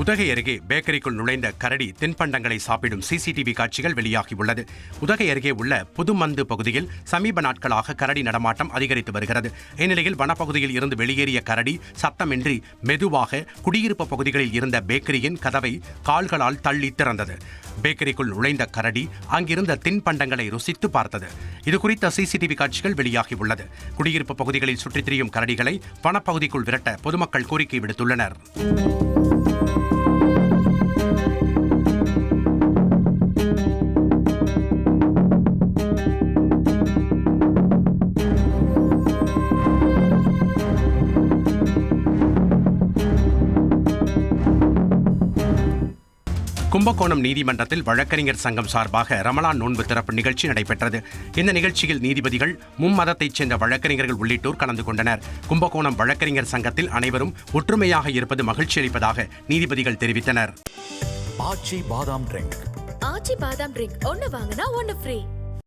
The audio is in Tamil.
உதகை அருகே பேக்கரிக்குள் நுழைந்த கரடி தின்பண்டங்களை சாப்பிடும் சிசிடிவி காட்சிகள் வெளியாகியுள்ளது. உதகை அருகே உள்ள புதுமந்து பகுதியில் சமீப நாட்களாக கரடி நடமாட்டம் அதிகரித்து வருகிறது. இந்நிலையில் வனப்பகுதியில் இருந்து வெளியேறிய கரடி சத்தமின்றி மெதுவாக குடியிருப்பு பகுதிகளில் இருந்த பேக்கரியின் கதவை கால்களால் தள்ளி திறந்தது. பேக்கரிக்குள் நுழைந்த கரடி அங்கிருந்த தின்பண்டங்களை ருசித்து பார்த்தது. இது குறித்த சிசிடிவி காட்சிகள் வெளியாகியுள்ளது. குடியிருப்பு பகுதிகளில் சுற்றித் திரியும் கரடிகளை வனப்பகுதிக்குள் விரட்ட பொதுமக்கள் கோரிக்கை விடுத்துள்ளனர். கும்பகோணம் நீதிமன்றத்தில் வழக்கறிஞர் சங்கம் சார்பாக ரமலான் நோன்பு திறப்பு நிகழ்ச்சி நடைபெற்றது. இந்த நிகழ்ச்சியில் நீதிபதிகள் மும்மதத்தைச் சேர்ந்த வழக்கறிஞர்கள் உள்ளிட்டோர் கலந்து கொண்டனர். கும்பகோணம் வழக்கறிஞர் சங்கத்தில் அனைவரும் ஒற்றுமையாக இருப்பது மகிழ்ச்சி அளிப்பதாக நீதிபதிகள் தெரிவித்தனர். ஆச்சி பாதாம் ட்ரிங்க். ஆச்சி பாதாம் ட்ரிங்க். ஒன்னு வாங்கினா ஒன்னு ஃப்ரீ.